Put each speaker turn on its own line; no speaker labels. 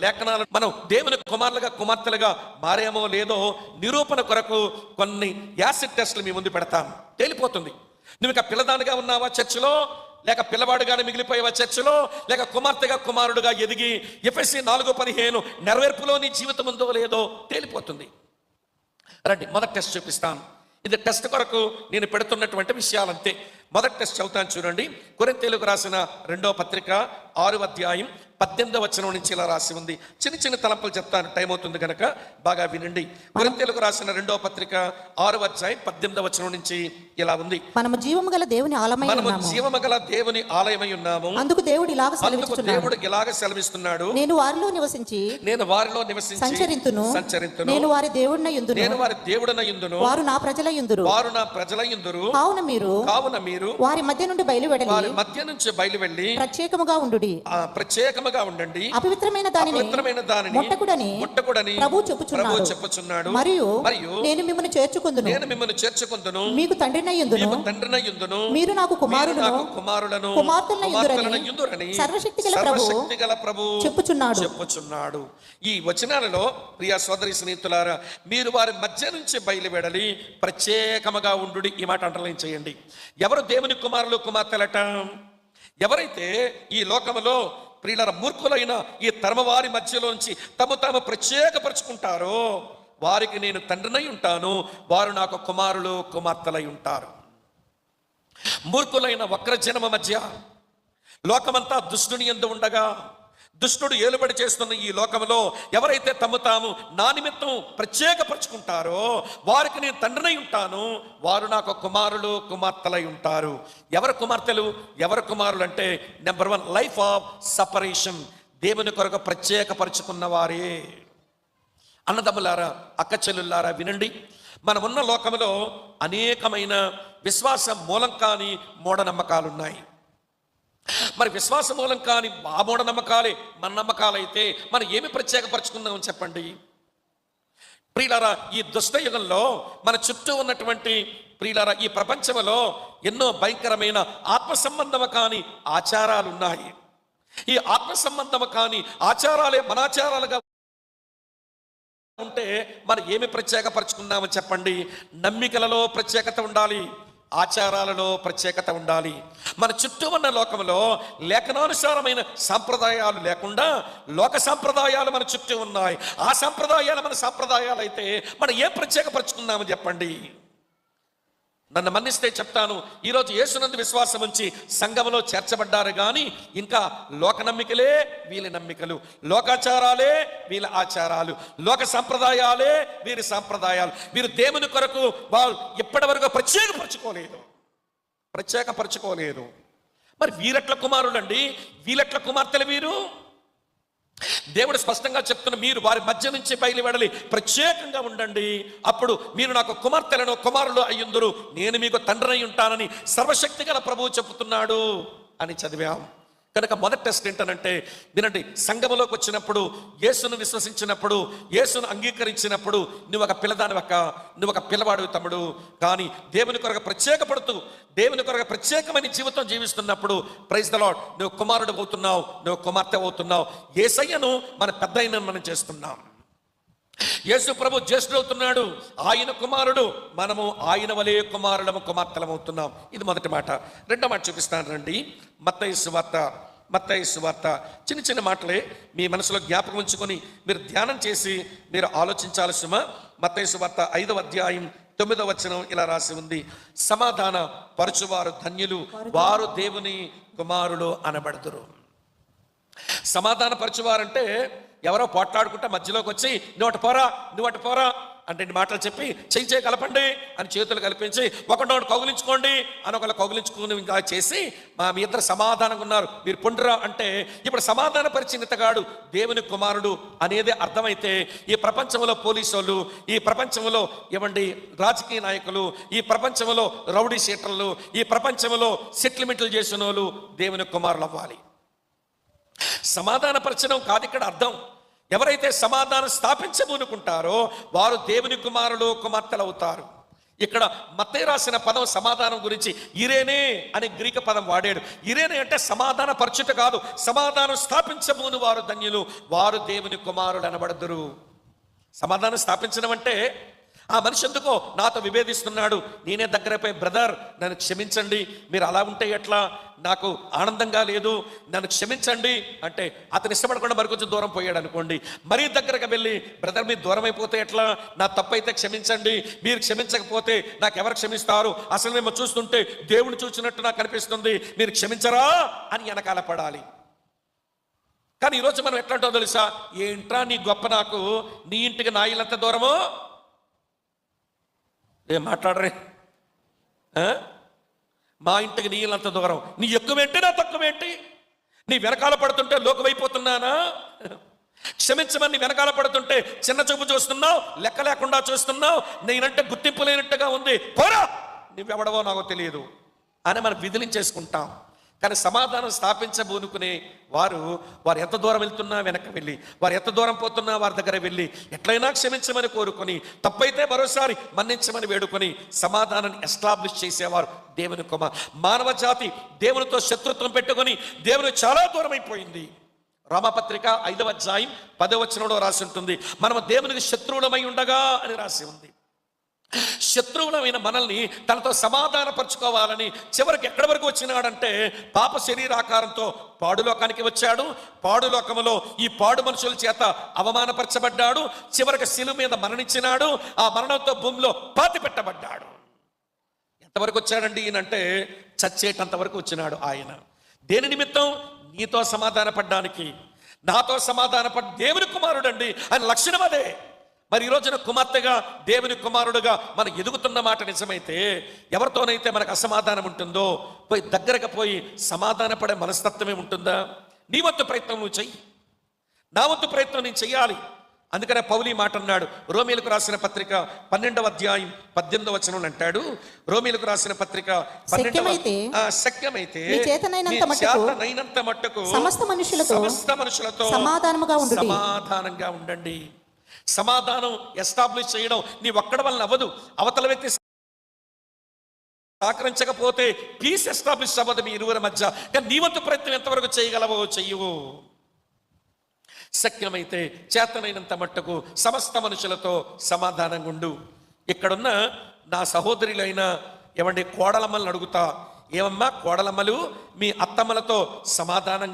లేఖనాలు మనం దేవుని కుమారులుగా కుమార్తెలుగా మారేమో లేదో నిరూపణ కొరకు కొన్ని యాసిడ్ టెస్టులు మీ ముందు పెడతాం. తేలిపోతుంది. నువ్వు ఇక పిల్లదానిగా ఉన్నావా చర్చిలో? లేక పిల్లవాడుగానే మిగిలిపోయేవా చర్చిలో? లేక కుమార్తెగా కుమారుడుగా ఎదిగి ఎఫ్ఎస్సి నాలుగు పదిహేను నెరవేర్పులో నీ జీవితం ఉందో లేదో తేలిపోతుంది. రండి మొదటి టెస్ట్ చూపిస్తాను ఇది టెస్ట్ కొరకు నేను పెడుతున్నటువంటి విషయాలంతే. మొదటి టెస్ట్ చదువుతాను చూడండి. కొరింతేలుగు రాసిన రెండో పత్రిక ఆరు అధ్యాయం పద్దెనిమిదో వచనం నుంచి ఇలా రాసి ఉంది. చిన్న చిన్న తలంపులు చెప్తాను టైం అవుతుంది కనుక బాగా వినండి. కొరింతేలుగు రాసిన రెండో పత్రిక ఆరు అధ్యాయం పద్దెనిమిదో వచనం నుంచి ఇలా ఉంది.
మనము జీవము గల దేవుని ఆలమై
మనము
ఉన్నాము.
జీవమగల దేవుని ఆలయమై ఉన్నాము.
అందుకు దేవుడు ఇలాగ సెలవిస్తున్నాడు
దేవుడు ఇలాగ సెలవిస్తున్నాడు.
నేను వారిలో నివసించి
నేను వారిలో నివసించి
సంచరింతును.
సంచరింతును.
నేను వారి దేవుడిన యుందును
నేను వారి దేవుడన యుందును
వారు నా ప్రజల యుందురు
వారు నా ప్రజల యుందురు
కావున మీరు
కావున మీరు
వారి మధ్య నుండి బయలువెడలి.
వారి మధ్య నుంచి బయలు వెళ్ళి
ప్రత్యేకముగా ఉండుడి.
ప్రత్యేకముగా ఉండండి.
అపవిత్రమైన దానిని
పవిత్రమైన దానిని
ముట్టకుడని
ముట్టకుడని
ప్రభు చెప్పుచున్నాడు.
చెప్పుచున్నాడు.
మరియు
మరియు
నేను మిమ్మల్ని చేర్చుకుందును.
నేను మిమ్మల్ని చేర్చుకుందును.
మీకు తండ్రినయ్యుందును
మీకు తండ్రినయ్యుందును
మీరు నాకు
మీరు
కుమారులను
నాకు కుమారులను
కుమార్తెలనయ్యుందురని
కుమార్తెలనయ్యుందురని
సర్వశక్తి గల ప్రభు
సర్వశక్తి గల ప్రభు
చెప్పుచున్నాడు.
చెప్పుచున్నాడు. ఈ వచనాలలో ప్రియ సోదరి స్నేహితులారా మీరు వారి మధ్య నుంచి బయలువెడలి ప్రత్యేకముగా ఉండు ఈ మాట అంటర్లైన్ చేయండి. ఎవరు దేవుని కుమారులు కుమార్తెలట? ఎవరైతే ఈ లోకములో ప్రియుల మూర్ఖులైన ఈ తరమవారి మధ్యలోంచి తమ తాము ప్రత్యేకపరుచుకుంటారో వారికి నేను తండ్రినై ఉంటాను వారు నాకు కుమారులు కుమార్తెలై ఉంటారు. మూర్ఖులైన వక్రజనమ మధ్య లోకమంతా దుష్టుని ఎందు ఉండగా దుష్టుడు ఏలుబడి చేస్తున్న ఈ లోకంలో ఎవరైతే తమ తాము నా నిమిత్తం ప్రత్యేకపరుచుకుంటారో వారికి నేను తండ్రినై ఉంటాను వారు నాకు కుమారులు కుమార్తెలై ఉంటారు. ఎవరు కుమార్తెలు? ఎవరు కుమారులు అంటే number one life of separation దేవుని కొరకు ప్రత్యేకపరుచుకున్న వారే. అన్నదమ్ములారా అక్క చెల్లులారా వినండి. మనమున్న లోకంలో అనేకమైన విశ్వాస మూలం కాని మూఢనమ్మకాలు ఉన్నాయి మరి విశ్వాస మూలం కాని ఆ మూఢనమ్మకాలే మన నమ్మకాలైతే మనం ఏమి ప్రత్యేకపరచుకుందామని చెప్పండి? ప్రియులారా ఈ దుష్ట యుగంలో మన చుట్టూ ఉన్నటువంటి ప్రియులారా ఈ ప్రపంచంలో ఎన్నో భయంకరమైన ఆత్మ సంబంధము కాని ఆచారాలు ఉన్నాయి ఈ ఆత్మ సంబంధము కాని ఆచారాలే మనాచారాలుగా ఉంటే మనం ఏమి ప్రత్యేకపరచుకున్నామో చెప్పండి? నమ్మికలలో ప్రత్యేకత ఉండాలి. ఆచారాలలో ప్రత్యేకత ఉండాలి. మన చుట్టూ ఉన్న లోకంలో లేఖనానుసారమైన సాంప్రదాయాలు లేకుండా లోక సాంప్రదాయాలు మన చుట్టూ ఉన్నాయి. ఆ సాంప్రదాయాలు మన సాంప్రదాయాలు అయితే మనం ఏం ప్రత్యేకపరచుకున్నామో చెప్పండి. నన్ను మన్నిస్తే చెప్తాను. ఈరోజు యేసునందు విశ్వాసం ఉంచి సంఘంలో చేర్చబడ్డారు కానీ ఇంకా లోక నమ్మికలే వీళ్ళ నమ్మికలు. లోకాచారాలే వీళ్ళ ఆచారాలు. లోక సంప్రదాయాలే వీరి సాంప్రదాయాలు. వీరు దేవుని కొరకు వాళ్ళు ఇప్పటి వరకు ప్రత్యేకపరచుకోలేదు. ప్రత్యేకపరచుకోలేదు. మరి వీరట్ల కుమారుడండి వీరట్ల కుమార్తెలు వీరు? దేవుడు స్పష్టంగా చెప్తున్న మీరు వారి మధ్య నుంచి బయలువెడలి ప్రత్యేకంగా ఉండండి. అప్పుడు మీరు నాకు కుమార్తెలను కుమారులు అయ్యుందురు. నేను మీకు తండ్రి ఉంటానని సర్వశక్తి గల ప్రభువు చెబుతున్నాడు అని చదివాం. కనుక మొదటి టెస్ట్ ఏంటనంటే వినండి సంఘములోకి వచ్చినప్పుడు యేసును విశ్వసించినప్పుడు యేసును అంగీకరించినప్పుడు నువ్వు ఒక పిల్లదానివక్క నువ్వు ఒక పిల్లవాడు తమ్ముడు. కానీ దేవుని కొరకు ప్రత్యేకపడుతూ దేవుని కొరకు ప్రత్యేకమైన జీవితం జీవిస్తున్నప్పుడు ప్రైజ్ ద లాడ్ నువ్వు కుమారుడు అవుతున్నావు నువ్వు కుమార్తె అవుతున్నావు. ఏసయ్యను మన పెద్ద మనం చేస్తున్నాం. యేసు ప్రభు జ్యేష్ఠుడవుతున్నాడు. ఆయన కుమారుడు. మనము ఆయన వలే కుమారులము కుమార్తెలమవుతున్నాం. ఇది మొదటి మాట. రెండో మాట చూపిస్తాను రండి. మత్తయసు వార్త మత్తయసు వార్త చిన్న చిన్న మాటలే మీ మనసులో జ్ఞాపకం ఉంచుకొని మీరు ధ్యానం చేసి మీరు ఆలోచించాలి సుమ. వార్త ఐదవ అధ్యాయం తొమ్మిదవ వచనం ఇలా రాసి ఉంది. సమాధాన పరచువారు ధన్యులు. వారు దేవుని కుమారుడు అనబడుతురు సమాధాన పరచువారంటే ఎవరో పోట్లాడుకుంటా మధ్యలోకి వచ్చి నువ్వు అటు పోరా నువ్వు అటు పోరా అంటే మాటలు చెప్పి చెయ్యి చేయి కలపండి అని చేతులు కల్పించి ఒకటి కౌగిలించుకోండి అని ఒకళ్ళు కౌగిలించుకుని ఇంకా చేసి మా మీ ఇద్దరు సమాధానంగా ఉన్నారు మీరు పొండురా అంటే ఇప్పుడు సమాధాన పరిచిన ఇతగాడు దేవుని కుమారుడు అనేది అర్థమైతే ఈ ప్రపంచంలో పోలీసు వాళ్ళు ఈ ప్రపంచంలో ఇవ్వండి రాజకీయ నాయకులు ఈ ప్రపంచంలో రౌడీ షీటర్లు ఈ ప్రపంచంలో సెటిల్మెంట్లు చేసిన వాళ్ళు దేవుని కుమారులు అవ్వాలి సమాధానపరచడం కాదు ఇక్కడ అర్థం. ఎవరైతే సమాధానం స్థాపించబూనుకుంటారో వారు దేవుని కుమారులు కుమార్తెలు అవుతారు ఇక్కడ మత్తయ్య రాసిన పదం సమాధానం గురించి ఇరేనే అనే గ్రీక పదం వాడాడు. ఇరేనే అంటే సమాధాన పరచుట కాదు సమాధానం స్థాపించబోని వారు ధన్యులు వారు దేవుని కుమారులు అనబడదురు సమాధానం స్థాపించడం అంటే ఆ మనిషి ఎందుకో నాతో విభేదిస్తున్నాడు? నేనే దగ్గరపై బ్రదర్ నన్ను క్షమించండి. మీరు అలా ఉంటే ఎట్లా? నాకు ఆనందంగా లేదు. నన్ను క్షమించండి. అంటే అతను ఇష్టపడకుండా మరి కొంచెం దూరం పోయాడు అనుకోండి. మరీ దగ్గరకు వెళ్ళి బ్రదర్ మీరు దూరం అయిపోతే ఎట్లా? నా తప్పు అయితే క్షమించండి. మీరు క్షమించకపోతే నాకు ఎవరు క్షమిస్తారు? అసలు మేము చూస్తుంటే దేవుని చూసినట్టు నాకు అనిపిస్తుంది. మీరు క్షమించరా? అని వెనకాల పడాలి. కానీ ఈరోజు మనం ఎట్లా తెలుసా? ఏంట్రా నీ గొప్ప నాకు? నీ ఇంటికి నా ఇల్లంత దూరమో? ఏం మాట్లాడరే? ఆ? మా ఇంటికి నీళ్ళంత దూరం. నీ ఎక్కువేంటి నా తక్కువేంటి? నీ వెనకాల పడుతుంటే లోకమైపోతున్నానా క్షమించమని వెనకాల పడుతుంటే చిన్న చూపు చూస్తున్నావు లెక్క లేకుండా చూస్తున్నావు నేనంటే గుర్తింపు లేనట్టుగా ఉంది. పోరా! నువ్వెవడవో నాకు తెలియదు. అని మనం విధులించేసుకుంటాం కానీ సమాధానం స్థాపించబోనుకునే వారు వారు ఎంత దూరం వెళ్తున్నా వెనక వెళ్ళి వారు ఎంత దూరం పోతున్నా వారి దగ్గర వెళ్ళి ఎట్లయినా క్షమించమని కోరుకొని తప్పైతే మరోసారి మన్నించమని వేడుకొని సమాధానాన్ని ఎస్టాబ్లిష్ చేసేవారు దేవుని కొమ మానవ జాతి దేవునితో శత్రుత్వం పెట్టుకొని దేవుని చాలా దూరం అయిపోయింది రామపత్రిక ఐదవ అధ్యాయం పదవచనంలో రాసి ఉంటుంది మనం దేవునికి శత్రువులమై ఉండగా అని రాసి ఉంది. శత్రువులమైన మనల్ని తనతో సమాధానపరచుకోవాలని చివరికి ఎక్కడి వరకు వచ్చినాడంటే పాప శరీరాకారంతో పాడులోకానికి వచ్చాడు. పాడులోకములో ఈ పాడు మనుషుల చేత అవమానపరచబడ్డాడు. చివరికి శిలు మీద మరణించినాడు. ఆ మరణంతో భూమిలో పాతి పెట్టబడ్డాడు ఎంతవరకు వచ్చాడండి ఈయనంటే చచ్చేటంత వరకు వచ్చినాడు ఆయన. దేని నిమిత్తం? నీతో సమాధానపడ్డానికి. నాతో సమాధానపడ్ దేవుని కుమారుడండి. ఆయన లక్షణం అదే. మరి ఈ రోజున కుమార్తెగా దేవుని కుమారుడుగా మనం ఎదుగుతున్న మాట నిజమైతే ఎవరితోనైతే మనకు అసమాధానం ఉంటుందో పోయి దగ్గరకు పోయి సమాధానపడే మనస్తత్వమే ఉంటుందా? నీ వంతు ప్రయత్నం నువ్వు చెయ్యి. నా వంతు ప్రయత్నం నేను చెయ్యాలి. అందుకనే పౌలి మాట అన్నాడు. రోమిలకు రాసిన పత్రిక పన్నెండవ అధ్యాయం పద్దెనిమిదవ వచనం అంటాడు. రోమిలకు రాసిన పత్రిక
శక్యమైతే చేతనైనంత మట్టుకు సమస్త మనుషులతో
సమస్త మనుషులతో
సమాధానముగా.
సమాధానంగా ఉండండి. సమాధానం ఎస్టాబ్లిష్ చేయడం నీ ఒక్కడ వలన అవ్వదు. అవతల వ్యక్తి సహకరించకపోతే పీస్ ఎస్టాబ్లిష్ అవ్వదు మీ ఇరువురి మధ్య. కానీ నీ వంతు ప్రయత్నం ఎంతవరకు చేయగలవో చెయ్యవు శక్యమైతే చేతనైనంత మట్టుకు సమస్త మనుషులతో సమాధానంగా ఉండు. ఇక్కడున్న నా సహోదరులైన ఏమండి కోడలమ్మల్ని అడుగుతా. ఏమమ్మా కోడలమ్మలు మీ అత్తమ్మలతో సమాధానం